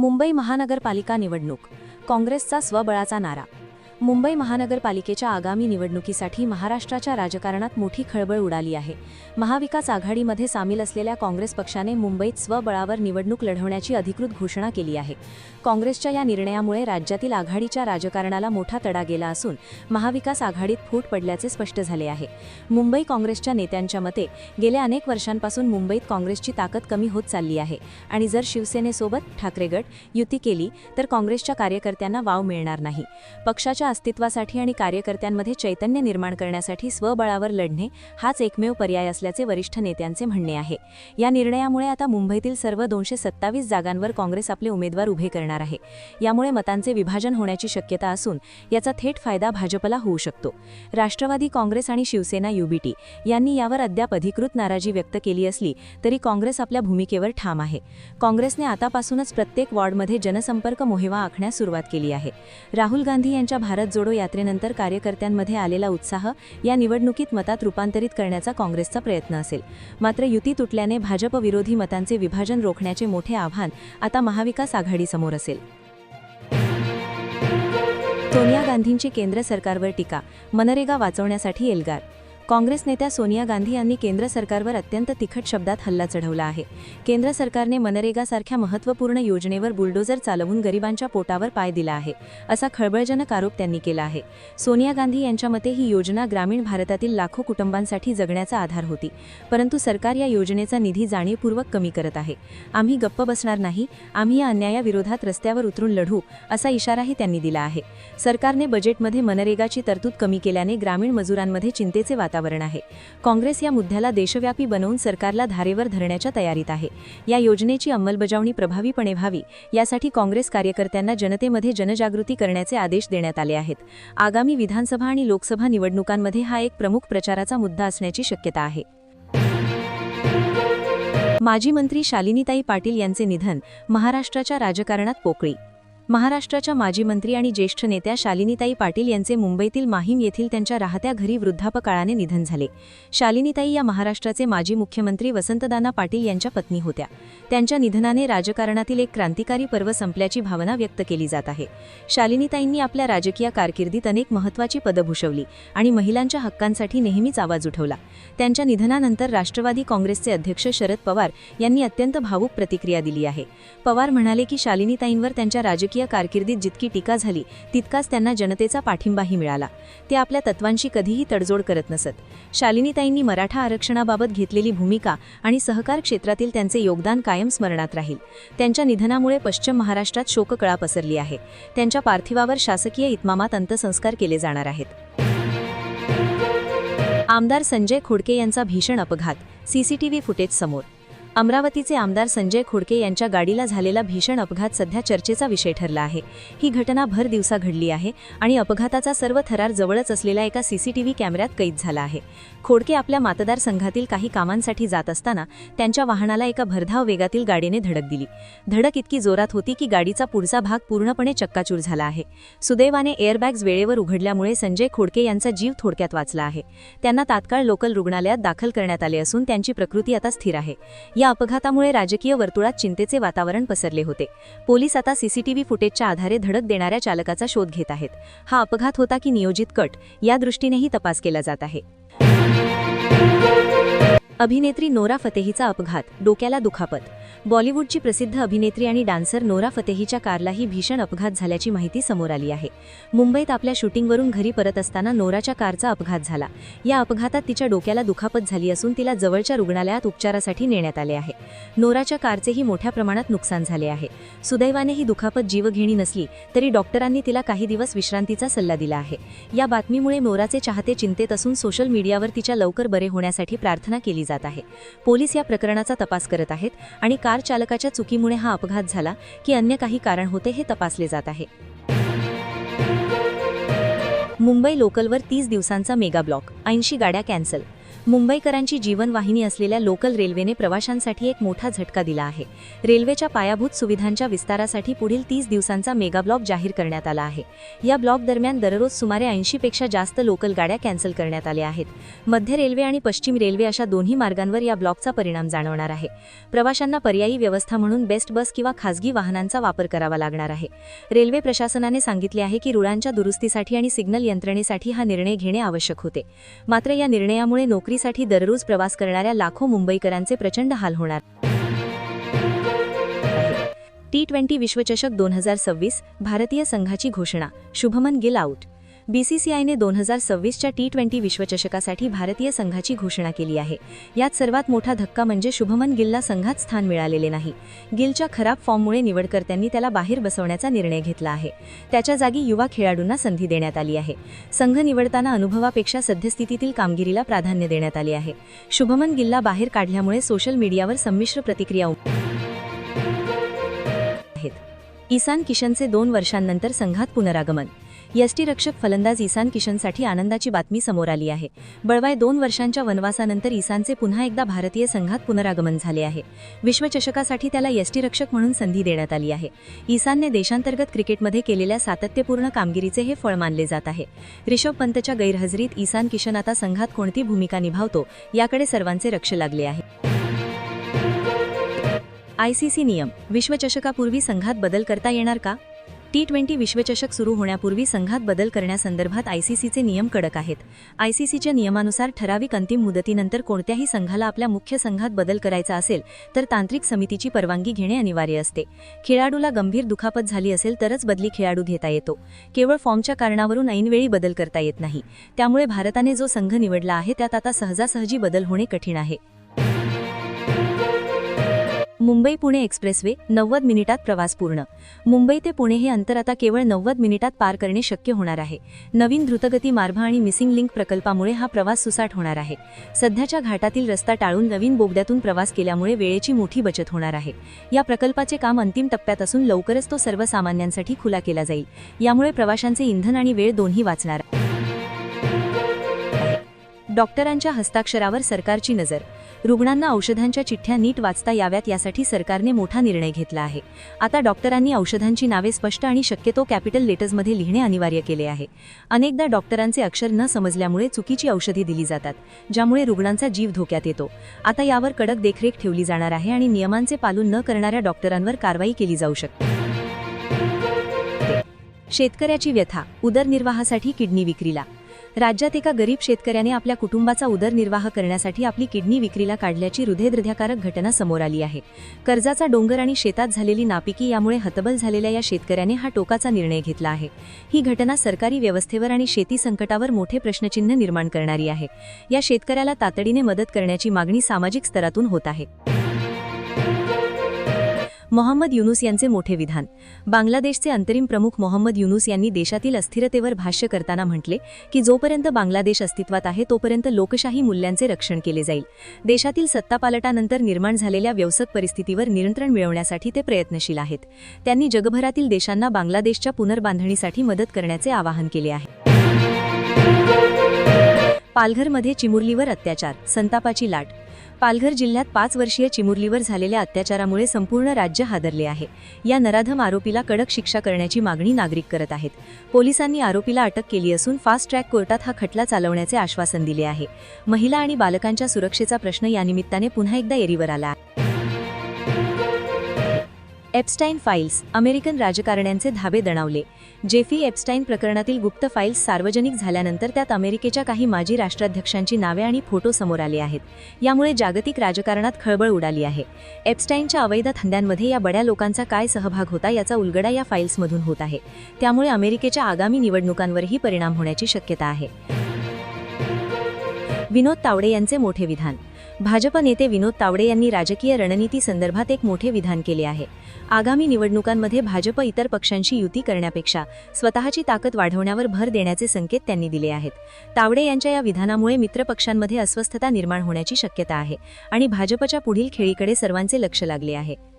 मुंबई महानगरपालिका निवडणूक काँग्रेसचा स्वबळाचा नारा मुंबई महानगरपालिकेच्या आगामी निवडणुकीसाठी महाराष्ट्राच्या राजकारणात मोठी खळबळ उडाली आहे. महाविकास आघाडीमध्ये सामील असलेल्या काँग्रेस पक्षाने मुंबईत स्वबळावर निवडणूक लढवण्याची अधिकृत घोषणा केली आहे. काँग्रेसच्या या निर्णयामुळे राज्यातील आघाडीच्या राजकारणाला मोठा तडा गेला असून महाविकास आघाडीत फूट पडल्याचे स्पष्ट झाले आहे. मुंबई काँग्रेसच्या नेत्यांच्या मते गेल्या अनेक वर्षांपासून मुंबईत काँग्रेसची ताकद कमी होत चालली आहे आणि जर शिवसेनेसोबत ठाकरे गट युती केली तर काँग्रेसच्या कार्यकर्त्यांना वाव मिळणार नाही. पक्षाच्या अस्तित्वासाठी आणि कार्यकर्त्यांमध्ये चैतन्य निर्माण करण्यासाठी स्वबळावर लढणे हाच एकमेव पर्याय असल्याचे वरिष्ठ नेत्यांचे म्हणणे आहे. या निर्णयामुळे आता मुंबईतील सर्व दोनशे सत्तावीस जागांवर काँग्रेस आपले उमेदवार उभे करणार आहे. यामुळे मतांचे विभाजन होण्याची शक्यता असून याचा थेट फायदा भाजपला होऊ शकतो. राष्ट्रवादी काँग्रेस आणि शिवसेना युबीटी यांनी यावर अद्याप अधिकृत नाराजी व्यक्त केली असली तरी काँग्रेस आपल्या भूमिकेवर ठाम आहे. काँग्रेसने आतापासूनच प्रत्येक वॉर्डमध्ये जनसंपर्क मोहिमा आखण्यास सुरुवात केली आहे. राहुल गांधी यांच्या भारत जोडो यात्रेनंतर कार्यकर्त्यांमध्ये आलेला उत्साह या निवडणुकीत मतात रूपांतरित करण्याचा काँग्रेसचा प्रयत्न असेल. मात्र युती तुटल्याने भाजप विरोधी मतांचे विभाजन रोखण्याचे मोठे आव्हान आता महाविकास आघाडीसमोर असेल. सोनिया गांधींची केंद्र सरकारवर टीका मनरेगा वाचवण्यासाठी एल्गार काँग्रेस नेत्या सोनिया गांधी यांनी केंद्र सरकारवर अत्यंत तिखट शब्दात हल्ला चढवला आहे. केंद्र सरकारने मनरेगासारख्या महत्त्वपूर्ण योजनेवर बुलडोजर चालवून गरिबांच्या पोटावर पाय दिला आहे असा खळबळजनक आरोप त्यांनी केला आहे. सोनिया गांधी यांच्या मते ही योजना ग्रामीण भारतातील लाखो कुटुंबांसाठी जगण्याचा आधार होती परंतु सरकार या योजनेचा निधी जाणीवपूर्वक कमी करत आहे. आम्ही गप्प बसणार नाही आम्ही या अन्यायाविरोधात रस्त्यावर उतरून लढू असा इशाराही त्यांनी दिला आहे. सरकारने बजेटमध्ये मनरेगाची तरतूद कमी केल्याने ग्रामीण मजुरांमध्ये चिंतेचे वातावरण आहे. काँग्रेस या मुद्द्याला देशव्यापी बनवून सरकारला धारेवर धरण्याच्या तयारीत आहे. या योजनेची अंमलबजावणी प्रभावीपणे व्हावी यासाठी काँग्रेस कार्यकर्त्यांना जनतेमध्ये जनजागृती करण्याचे आदेश देण्यात आले आहेत. आगामी विधानसभा आणि लोकसभा निवडणुकांमध्ये हा एक प्रमुख प्रचाराचा मुद्दा असण्याची शक्यता आहे. माजी मंत्री शालिनीताई पाटील यांचे निधन महाराष्ट्राच्या राजकारणात पोकळी महाराष्ट्राच्या माजी मंत्री आणि ज्येष्ठ नेत्या शालिनीताई पाटील यांचे मुंबईतील माहीम येथील त्यांच्या राहत्या घरी वृद्धापकाळाने निधन झाले. शालिनीताई या महाराष्ट्राचे माजी मुख्यमंत्री वसंतदाना पाटील यांच्या पत्नी होत्या. त्यांच्या निधनाने राजकारणातील एक क्रांतिकारी पर्व संपल्याची भावना व्यक्त केली जात आहे. शालिनीताईंनी आपल्या राजकीय कारकिर्दीत अनेक महत्त्वाची पदं भूषवली आणि महिलांच्या हक्कांसाठी नेहमीच आवाज उठवला. त्यांच्या निधनानंतर राष्ट्रवादी काँग्रेसचे अध्यक्ष शरद पवार यांनी अत्यंत भावूक प्रतिक्रिया दिली आहे. पवार म्हणाले की शालिनीताईंवर त्यांच्या राजकीय कारकिर्दीत जितकी टीका झाली तितकाच त्यांना जनतेचा पाठिंबाही मिळाला. ते आपल्या तत्वांशी कधीही तडजोड करत नसत. शालिनीताईंनी मराठा आरक्षणाबाबत घेतलेली भूमिका आणि सहकार क्षेत्रातील त्यांचे योगदान कायम स्मरणात राहील. त्यांच्या निधनामुळे पश्चिम महाराष्ट्रात शोककळा पसरली आहे. त्यांच्या पार्थिवावर शासकीय इतमामात अंत्यसंस्कार केले जाणार आहेत. आमदार संजय खोडके यांचा भीषण अपघात. सीसीटीव्ही फुटेज समोर. अमरावतीचे आमदार संजय खोडके यांच्या गाडीला झालेला भीषण अपघात सध्या चर्चेचा विषय ठरला आहे. ही घटना भर दिवसा घडली आहे आणि अपघाताचा सर्व थरार जवळच असलेल्या एका सीसीटीव्ही कॅमेऱ्यात कैद झाला आहे. खोडके आपल्या मतदारसंघातील काही कामांसाठी जात असताना त्यांच्या वाहनाला एका भरधाव वेगातील गाडीने धडक दिली. धडक इतकी जोरात होती की गाडीचा पुढचा भाग पूर्णपणे चक्काचूर झाला आहे. सुदैवाने एअरबॅग्ज वेळेवर उघडल्यामुळे संजय खोडके यांचा जीव थोडक्यात वाचला आहे. त्यांना तात्काळ लोकल रुग्णालयात दाखल करण्यात आले असून त्यांची प्रकृती आता स्थिर आहे. या अपघातामुळे राजकीय वर्तुळात चिंतेचे वातावरण पसरले होते. पोलीस आता सीसीटीव्ही फुटेजच्या आधारे धडक देणाऱ्या चालकाचा शोध घेत आहेत. हा अपघात होता की नियोजित कट या दृष्टीनेही तपास केला जात आहे. अभिनेत्री नोरा फतेहीचा अपघात डोक्याला दुखापत. बॉलिवूडची प्रसिद्ध अभिनेत्री आणि डान्सर नोरा फतेहीच्या कारलाही भीषण अपघात झाल्याची माहिती समोर आली आहे. मुंबईत आपल्या शूटिंगवरून घरी परत असताना नोराच्या कारचा अपघात झाला. या अपघातात तिच्या डोक्याला दुखापत झाली असून तिला जवळच्या रुग्णालयात उपचारासाठी नेण्यात आले आहे. नोराच्या कारचेही मोठ्या प्रमाणात नुकसान झाले आहे. सुदैवाने ही दुखापत जीवघेणी नसली तरी डॉक्टरांनी तिला काही दिवस विश्रांतीचा सल्ला दिला आहे. या बातमीमुळे नोराचे चाहते चिंतेत असून सोशल मीडियावर तिच्या लवकर बरे होण्यासाठी प्रार्थना केली जात आहे. पोलीस या प्रकरणाचा तपास करत आहेत आणि कार चालकाच्या चुकीमुळे हा अपघात झाला की अन्य काही कारण होते हे तपासले जात आहे. मुंबई लोकलवर तीस दिवसांचा मेगा ब्लॉक ऐंशी गाड्या कॅन्सल मुंबईकरांची जीवनवाहिनी असलेल्या लोकल रेल्वेने प्रवाशांसाठी एक मोठा झटका दिला आहे. रेल्वेच्या पायाभूत सुविधांच्या विस्तारासाठी पुढील तीस दिवसांचा मेगा ब्लॉक जाहीर करण्यात आला आहे. या ब्लॉक दरम्यान दररोज सुमारे ऐंशी पेक्षा जास्त लोकल गाड्या कॅन्सल करण्यात आल्या आहेत. मध्य रेल्वे आणि पश्चिम रेल्वे अशा दोन्ही मार्गांवर या ब्लॉकचा परिणाम जाणवणार आहे. प्रवाशांना पर्यायी व्यवस्था म्हणून बेस्ट बस किंवा खासगी वाहनांचा वापर करावा लागणार आहे. रेल्वे प्रशासनाने सांगितले आहे की रुळांच्या दुरुस्तीसाठी आणि सिग्नल यंत्रणेसाठी हा निर्णय घेणे आवश्यक होते. मात्र या निर्णयामुळे नोकरीसाठी दररोज प्रवास करणाऱ्या लाखो मुंबईकरांचे प्रचंड हाल होणार. टी ट्वेंटी विश्वचषक दोन हजार सव्वीस भारतीय संघाची घोषणा. शुभमन गिल आऊट बीसीसीआयने दोन हजार सव्वीसच्या टी ट्वेंटी विश्वचषकासाठी भारतीय संघाची घोषणा केली आहे. यात सर्वात मोठा धक्का म्हणजे शुभमन गिलला संघात स्थान मिळालेले नाही. गिलच्या खराब फॉर्ममुळे निवडकर्त्यांनी त्याला बाहेर बसवण्याचा निर्णय घेतला आहे. त्याच्या जागी युवा खेळाडूंना संधी देण्यात आली आहे. संघ निवडताना अनुभवापेक्षा सद्यस्थितीतील कामगिरीला प्राधान्य देण्यात आले आहे. शुभमन गिलला बाहेर काढल्यामुळे सोशल मीडियावर संमिश्र प्रतिक्रिया आहेत. ईसान किशनचे दोन वर्षांनंतर संघात पुनरागमन. यष्टीरक्षक फलंदाज ईसान किशनसाठी आनंदाची बातमी समोर आली आहे. बळवाय दोन वर्षांच्या वनवासानंतर ईसानचे पुन्हा एकदा भारतीय संघात पुनरागमन झाले आहे. विश्वचषकासाठी त्याला यष्टीरक्षक म्हणून संधी देण्यात आली आहे. ईसानने देशांतर्गत क्रिकेटमध्ये केलेल्या सातत्यपूर्ण कामगिरीचे हे फळ मानले जात आहे. रिषभ पंतच्या गैरहजेरीत ईसान किशन आता संघात कोणती भूमिका निभावतो याकडे सर्वांचे लक्ष लागले आहे. आयसीसी नियम विश्वचषकापूर्वी संघात बदल करता येणार का? टी ट्वेंटी विश्वचषक सुरू होण्यापूर्वी संघात बदल करण्यासंदर्भात आयसीसीचे नियम कडक आहेत. आयसीसीच्या नियमानुसार ठराविक अंतिम मुदतीनंतर कोणत्याही संघाला आपल्या मुख्य संघात बदल करायचा असेल तर तांत्रिक समितीची परवानगी घेणे अनिवार्य असते. खेळाडूला गंभीर दुखापत झाली असेल तरच बदली खेळाडू घेता येतो. केवळ फॉर्मच्या कारणावरून ऐनवेळी बदल करता येत नाही. त्यामुळे भारताने जो संघ निवडला आहे त्यात आता सहजासहजी बदल होणे कठीण आहे. मुंबई पुणे एक्सप्रेसवे नव्वद मिनिटात प्रवास पूर्ण. मुंबई ते पुणे हे अंतर आता केवळ नव्वद मिनिटात पार करणे शक्य होणार आहे. नवीन द्रुतगती मार्ग आणि मिसिंग लिंक प्रकल्पामुळे हा प्रवास सुसाट होणार आहे. सध्याच्या घाटातील रस्ता टाळून नवीन बोगद्यातून प्रवास केल्यामुळे वेळेची मोठी बचत होणार आहे. या प्रकल्पाचे काम अंतिम टप्प्यात असून लवकरच तो सर्वसामान्यांसाठी खुला केला जाईल. यामुळे प्रवाशांचे इंधन आणि वेळ दोन्ही वाचणार. डॉक्टरांच्या हस्ताक्षरावर सरकारची नजर. रुग्णांना औषधांच्या चिठ्ठ्या नीट वाचता याव्यात यासाठी सरकारने मोठा निर्णय घेतला आहे. आता डॉक्टरांनी औषधांची नावे स्पष्ट आणि शक्यतो कॅपिटल लेटर्समध्ये लिहिणे अनिवार्य केले आहे. अनेकदा डॉक्टरांचे अक्षर न समजल्यामुळे चुकीची औषधी दिली जातात ज्यामुळे रुग्णांचा जीव धोक्यात येतो. आता यावर कडक देखरेख ठेवली जाणार आहे आणि नियमांचे पालन न करणाऱ्या डॉक्टरांवर कारवाई केली जाऊ शकते. शेतकऱ्याची व्यथा उदरनिर्वाहासाठी किडनी विक्रीला राज्यात एका गरीब शेतकऱ्याने आपल्या कुटुंबाचा उदरनिर्वाह करण्यासाठी आपली किडनी विक्रीला काढल्याची हृदयद्रध्याकारक घटना समोर आली आहे. कर्जाचा डोंगर आणि शेतात झालेली नापिकी यामुळे हतबल झालेल्या या शेतकऱ्याने हा टोकाचा निर्णय घेतला आहे. ही घटना सरकारी व्यवस्थेवर आणि शेती संकटावर मोठे प्रश्नचिन्ह निर्माण करणारी आहे. या शेतकऱ्याला तातडीने मदत करण्याची मागणी सामाजिक स्तरातून होत आहे. मोहम्मद युनुस यांचे मोठे विधान. बांगलादेशचे अंतरिम प्रमुख मोहम्मद युनुस यांनी देशातील अस्थिरतेवर भाष्य करताना म्हटले की जोपर्यंत बांगलादेश अस्तित्वात आहे तोपर्यंत लोकशाही मूल्यांचे रक्षण केले जाईल. देशातील सत्तापालटानंतर निर्माण झालेल्या व्यवसक परिस्थितीवर नियंत्रण मिळवण्यासाठी ते प्रयत्नशील आहेत. त्यांनी जगभरातील देशांना बांगलादेशच्या पुनर्बांधणीसाठी मदत करण्याचे आवाहन केले आहे. पालघरमध्ये चिमुरलीवर अत्याचार संतापाची लाट पालघर जिल्ह्यात पाच वर्षीय चिमुरलीवर झालेल्या अत्याचारामुळे संपूर्ण राज्य हादरले आहे. या नराधम आरोपीला कडक शिक्षा करण्याची मागणी नागरिक करत आहेत. पोलिसांनी आरोपीला अटक केली असून फास्ट ट्रॅक कोर्टात हा खटला चालवण्याचे आश्वासन दिले आहे. महिला आणि बालकांच्या सुरक्षेचा प्रश्न यानिमित्ताने पुन्हा एकदा एरीवर आला आहे. एप्स्टाईन फाईल्स अमेरिकन राजकारण्यांचे धाबे दणावले. जेफी एप्स्टाईन प्रकरणातील गुप्त फाईल्स सार्वजनिक झाल्यानंतर त्यात अमेरिकेच्या काही माजी राष्ट्राध्यक्षांची नावे आणि फोटो समोर आले आहेत. यामुळे जागतिक राजकारणात खळबळ उडाली आहे. एप्स्टाईनच्या अवैध धंद्यांमध्ये या बड्या लोकांचा काय सहभाग होता याचा उलगडा या फाईल्समधून होत आहे. त्यामुळे अमेरिकेच्या आगामी निवडणुकांवरही परिणाम होण्याची शक्यता आहे. विनोद तावडे यांचे मोठे विधान भाजप नेते विनोद तावडे यांनी राजकीय रणनीती संदर्भात एक मोठे विधान केले आहे. आगामी निवडणुकांमध्ये भाजप इतर पक्षांशी युती करण्यापेक्षा स्वतःची ताकद वाढवण्यावर भर देण्याचे संकेत त्यांनी दिले आहेत. तावडे यांच्या या विधानामुळे मित्रपक्षांमध्ये अस्वस्थता निर्माण होण्याची शक्यता आहे आणि भाजपच्या पुढील खेळीकडे सर्वांचे लक्ष लागले आहे.